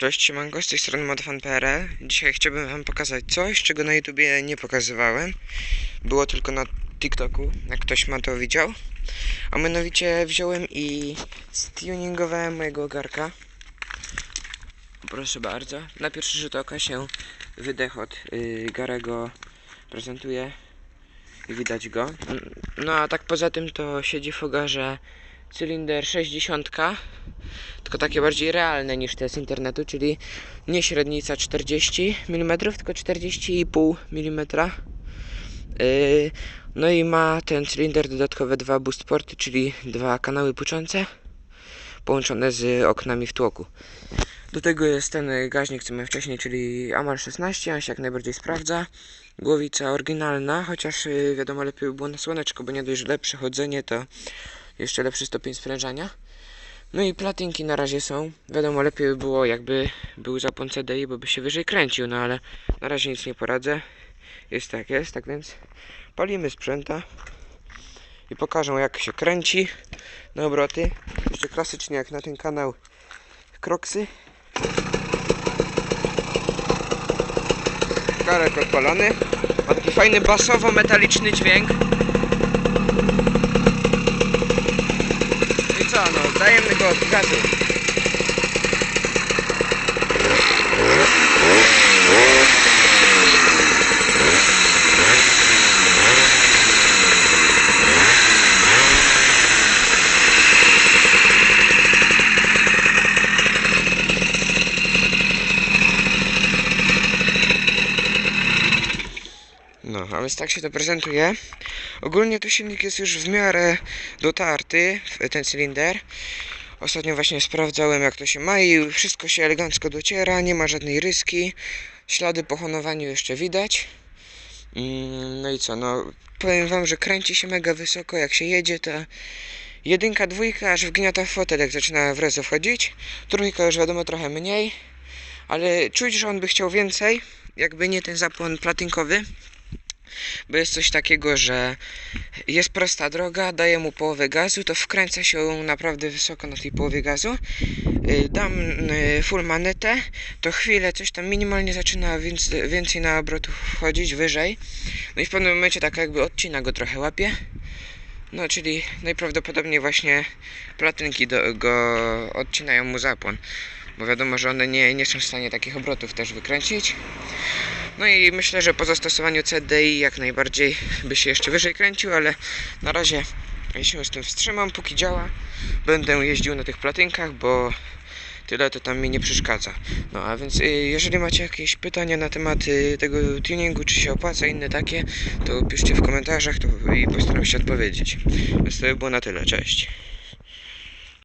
Cześć, siemanko, z tej strony modfan.pl Dzisiaj chciałbym wam pokazać coś, czego na YouTubie nie pokazywałem. Było tylko na TikToku, jak ktoś ma to widział. A mianowicie wziąłem i stuningowałem mojego garka. Proszę bardzo, na pierwszy rzut oka się wydech od y, Garego prezentuje i widać go. No a tak poza tym to siedzi w ogarze cylinder 60 tylko takie bardziej realne niż te z internetu, czyli nie średnica 40 mm, tylko 40,5 mm. Yy, no i ma ten cylinder dodatkowe dwa boost porty, czyli dwa kanały puczące połączone z oknami w tłoku. Do tego jest ten gaźnik, co miałem wcześniej, czyli Amal 16, on się jak najbardziej sprawdza. Głowica oryginalna, chociaż yy, wiadomo lepiej by było na słoneczko, bo nie dość, że lepsze chodzenie, to jeszcze lepszy stopień sprężania. No i platynki na razie są. Wiadomo, lepiej by było jakby był zapłon CDI, bo by się wyżej kręcił, no ale na razie nic nie poradzę. Jest tak jest, tak więc palimy sprzęta i pokażę jak się kręci na obroty. Jeszcze klasycznie jak na ten kanał Kroksy. Karek odpalony. Ma taki fajny basowo-metaliczny dźwięk. Co, no, dajemy go od gazu. No, a więc tak się to prezentuje. Ogólnie to silnik jest już w miarę dotarty, ten cylinder. Ostatnio właśnie sprawdzałem jak to się ma i wszystko się elegancko dociera, nie ma żadnej ryski. Ślady po honowaniu jeszcze widać. Mm, No i co, no powiem wam, że kręci się mega wysoko, jak się jedzie to jedynka, dwójka aż wgniata w fotel jak zaczyna w rezo wchodzić. Trójka już wiadomo trochę mniej, ale czuć, że on by chciał więcej, jakby nie ten zapłon platynkowy. Bo jest coś takiego, że jest prosta droga, daję mu połowę gazu, to wkręca się naprawdę wysoko na tej połowie gazu. Y, Dam y, full manetę, to chwilę coś tam minimalnie zaczyna więc, więcej na obrotów wchodzić wyżej. No i w pewnym momencie tak jakby odcina go trochę łapie. No czyli najprawdopodobniej właśnie platynki do, go odcinają mu zapłon. Bo wiadomo, że one nie, nie są w stanie takich obrotów też wykręcić. No i myślę, że po zastosowaniu CDI jak najbardziej by się jeszcze wyżej kręcił, ale na razie się z tym wstrzymam, póki działa. Będę jeździł na tych platynkach, bo tyle to tam mi nie przeszkadza. No a więc y, jeżeli macie jakieś pytania na temat y, tego tuningu, czy się opłaca, inne takie, to piszcie w komentarzach to, i postaram się odpowiedzieć. Więc to by było na tyle, cześć.